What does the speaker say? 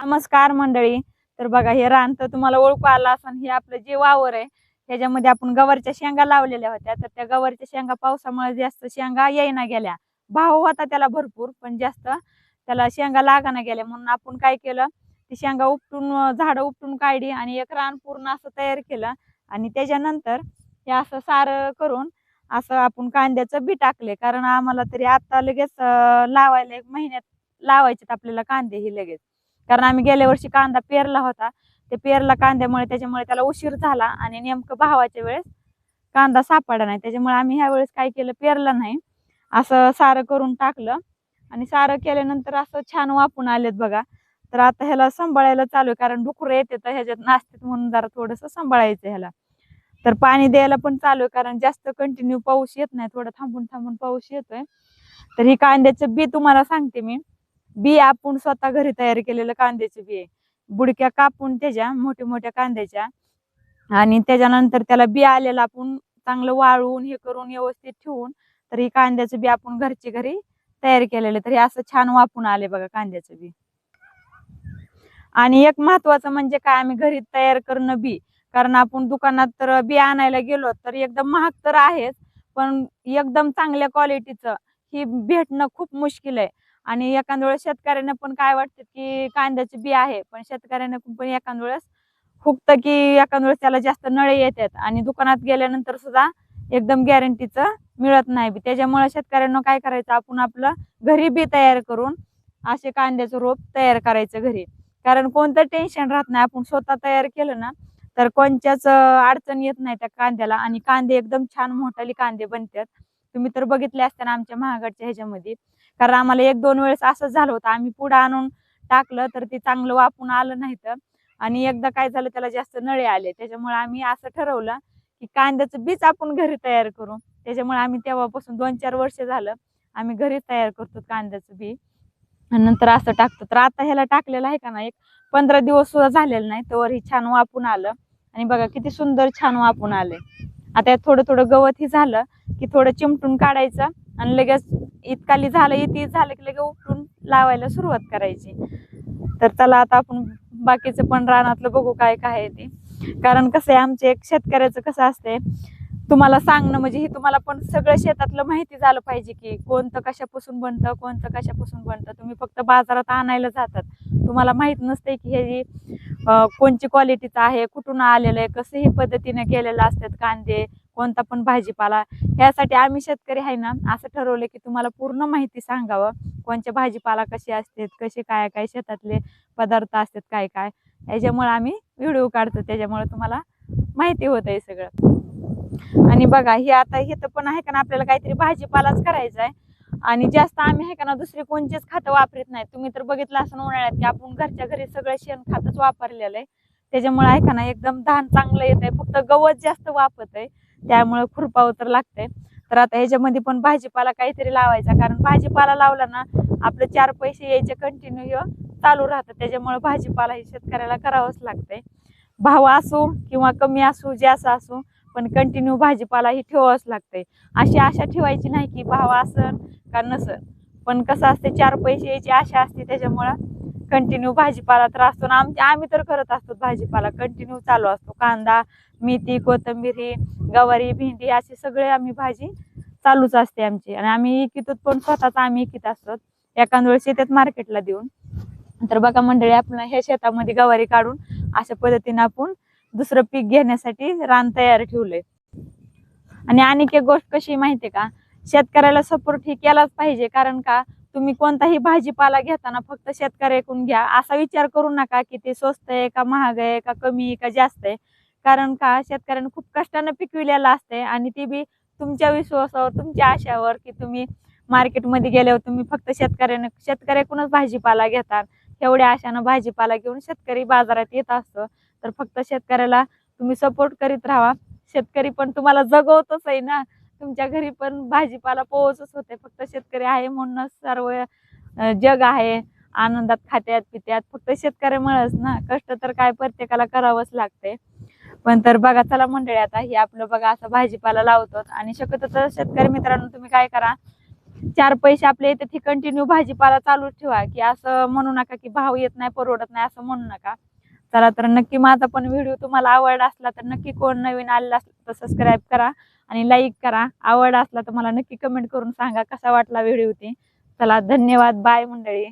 नमस्कार मंडळी. तर बघा हे रान तर तुम्हाला ओळखू आला असं हे आपलं जे वावर आहे त्याच्यामध्ये आपण गवारच्या शेंगा लावलेल्या होत्या. तर त्या गवारच्या शेंगा पावसामुळे जास्त शेंगा येईना गेल्या. भाव होता त्याला भरपूर पण जास्त त्याला शेंगा लागाना गेल्या. म्हणून आपण काय केलं ती शेंगा उपटून झाडं उपटून काढली आणि एक रान पूर्ण असं तयार केलं. आणि त्याच्यानंतर हे असं सार करून असं आपण कांद्याचं बी टाकले. कारण आम्हाला तरी आता लगेच लावायला एक महिन्यात लावायचे आपल्याला कांदे ही लगेच. कारण आम्ही गेल्या वर्षी कांदा पेरला होता. ते पेरला कांद्यामुळे त्याच्यामुळे त्याला उशीर झाला आणि नेमकं भावाच्या वेळेस कांदा सापडा नाही. त्याच्यामुळे आम्ही ह्या वेळेस काय केलं पेरलं नाही. असं सारं करून टाकलं आणि सारं केल्यानंतर असं छान वापून आलेत बघा. तर आता ह्याला सांभाळायला चालू आहे कारण डुकरं येते तर ह्याच्यात नाचतात म्हणून जरा थोडंसं सांभाळायचं ह्याला. तर पाणी द्यायला पण चालू आहे कारण जास्त कंटिन्यू पाऊस येत नाही. थोडं थांबून थांबून पाऊस येतोय. तर ही कांद्याचं बी तुम्हाला सांगते मी. बी आपण स्वतः घरी तयार केलेलं कांद्याचे बी बुडक्या कापून त्याच्या मोठ्या मोठ्या कांद्याच्या आणि त्याच्यानंतर त्याला बी आलेलं आपण चांगलं वाळवून हे करून व्यवस्थित ठेवून तर ही कांद्याचं बी आपण घरचे घरी तयार केलेलं तर हे असं छान वापून आले बघा कांद्याचं बी. आणि एक महत्वाचं म्हणजे काय आम्ही घरी तयार करणं बी. कारण आपण दुकानात तर बी आणायला गेलो तर एकदम महाग तर आहेच पण एकदम चांगल्या क्वालिटीचं ही भेटणं खूप मुश्किल आहे. आणि एखाद्या वेळेस शेतकऱ्यांना पण काय वाटतं की कांद्याचे बी आहे पण शेतकऱ्यांना पण एखाद्या वेळेस हुकतं की एखाद्या वेळेस त्याला जास्त नळे येतात आणि दुकानात गेल्यानंतर सुद्धा एकदम गॅरंटीचं मिळत नाही बी. त्याच्यामुळे शेतकऱ्यांना काय करायचं आपण आपलं घरी बी तयार करून असे कांद्याचं रोप तयार करायचं घरी. कारण कोणतं टेन्शन राहत नाही आपण स्वतः तयार केलं ना तर कोणत्याच अडचण येत नाही त्या कांद्याला. आणि कांदे एकदम छान मोठाली कांदे बनतात. तुम्ही तर बघितले असताना आमच्या महागडच्या ह्याच्यामध्ये. कारण आम्हाला एक दोन वेळेस असंच झालं होतं. आम्ही पुढं आणून टाकलं तर ते चांगलं वापून आलं नाही तर आणि एकदा काय झालं त्याला जास्त नळे आले. त्याच्यामुळे आम्ही असं ठरवलं की कांद्याचं बीच आपण घरी तयार करू. त्याच्यामुळे आम्ही तेव्हापासून दोन चार वर्ष झालं आम्ही घरी तयार करतो कांद्याचं बी. आणि नंतर असं टाकतो. तर आता ह्याला टाकलेलं आहे का ना एक पंधरा दिवस सुद्धा झालेलं नाही. तर ही छान वापून आलं. आणि बघा किती सुंदर छान वापून आले. आता थोडं थोडं गवत ही झालं की थोडं चिमटून काढायचं आणि लगेच इतकाली झालं इथे झालं की लगेच उपटून लावायला सुरुवात करायची. तर चला आता आपण बाकीचं पण रानातलं बघू काय काय आहे ते. कारण कसं आहे आमचे एक शेतकऱ्याचं कसं असते तुम्हाला सांगणं म्हणजे हे तुम्हाला पण सगळं शेतातलं माहिती झालं पाहिजे की कोणतं कशापासून बनतं कोणतं कशापासून बनतं. तुम्ही फक्त बाजारात आणायला जातात. तुम्हाला माहीत नसते की हे कोणची क्वालिटीचं आहे कुठून आलेलं आहे कसं ही पद्धतीने केलेलं असतात कांदे कोणता पण भाजीपाला ह्यासाठी आम्ही शेतकरी आहे ना असं ठरवलं की तुम्हाला पूर्ण माहिती सांगावं कोणच्या भाजीपाला कसे असतात कसे काय काय शेतातले पदार्थ असतात काय काय. याच्यामुळे आम्ही व्हिडिओ काढतो त्याच्यामुळे तुम्हाला माहिती होत आहे सगळं. आणि बघा हे आता हे तर पण आहे का ना आपल्याला काहीतरी भाजीपालाच करायचा आहे. आणि जास्त आम्ही आहे का ना दुसरे कोणतेच खातं वापरत नाही. तुम्ही तर बघितलं असं उन्हाळ्यात की आपण घरच्या घरी सगळं शेण खातच वापरलेलं आहे. त्याच्यामुळे आहे का ना एकदम धान चांगलं येत आहे फक्त गवत जास्त वापरत आहे त्यामुळे खुरपावं तर लागतंय. तर आता ह्याच्यामध्ये पण भाजीपाला काहीतरी लावायचा कारण भाजीपाला लावला ना आपलं चार पैसे यायचे कंटिन्यू चालू राहतं त्याच्यामुळे भाजीपाला हे शेतकऱ्याला करावंच लागतंय. भाव असो किंवा कमी असो जास्त असो पण कंटिन्यू भाजीपाला ही ठेवावंच लागतंय. अशी आशा ठेवायची नाही की भाव असन का नसन. पण कसं असते चार पैसे यायची आशा असते त्याच्यामुळं कंटिन्यू भाजीपाला तर असतो ना. आमच्या आम्ही तर करत असतो भाजीपाला. कंटिन्यू चालू असतो. कांदा मेथी कोथिंबीर गवारी भेंडी असे सगळे आम्ही भाजी चालूच असते आमची. आणि आम्ही इकितो पण स्वतःच आम्ही इकित असतो. एखाद वेळेस शेतात मार्केटला देऊन. तर बघा मंडळी आपण ह्या शेतामध्ये गवारी काढून अशा पद्धतीने आपण दुसरं पीक घेण्यासाठी रान तयार ठेवलंय. आणि आणखी एक गोष्ट कशी माहितीये का? शेतकऱ्याला सपोर्ट ही केलाच पाहिजे. कारण का? तुम्ही कोणताही भाजीपाला घेताना फक्त शेतकऱ्याकडून घ्या. असा विचार करू नका की ते स्वस्त आहे का महाग आहे का कमी आहे का जास्त आहे. कारण का? शेतकऱ्याने खूप कष्टानं पिकविलेलं असते आणि ते बी तुमच्या विश्वासावर तुमच्या आशावर की तुम्ही मार्केटमध्ये गेल्यावर तुम्ही फक्त शेतकऱ्याने शेतकऱ्याकडूनच भाजीपाला घेतात तेवढ्या आशानं भाजीपाला घेऊन शेतकरी बाजारात येत असतो. तर फक्त शेतकऱ्याला तुम्ही सपोर्ट करीत राहा. शेतकरी पण तुम्हाला जगवतच आहे ना. तुमच्या घरी पण भाजीपाला पोहोचच होते. फक्त शेतकरी आहे म्हणूनच सर्व जग आहे. आनंदात खात्यात पित्यात. फक्त शेतकऱ्यामुळेच ना. कष्ट तर काय प्रत्येकाला करावंच लागते. पण तर बघा चला मंडळी आता हे आपलं बघा असं भाजीपाला लावतो. आणि शक्यतो तर शेतकरी मित्रांनो तुम्ही काय करा चार पैसे आपले इथे ती कंटिन्यू भाजीपाला चालूच ठेवा. की असं म्हणू नका की भाव येत नाही परवडत नाही असं म्हणू नका. चला तर नक्की माझा पण व्हिडिओ तुम्हाला आवडला असला तर नक्की कोण नवीन आलेला असला तर सबस्क्राईब करा. आणि लाईक करा. आवड असला तर मला नक्की कमेंट करून सांगा कसा वाटला व्हिडिओ ते. चला धन्यवाद. बाय मंडळी.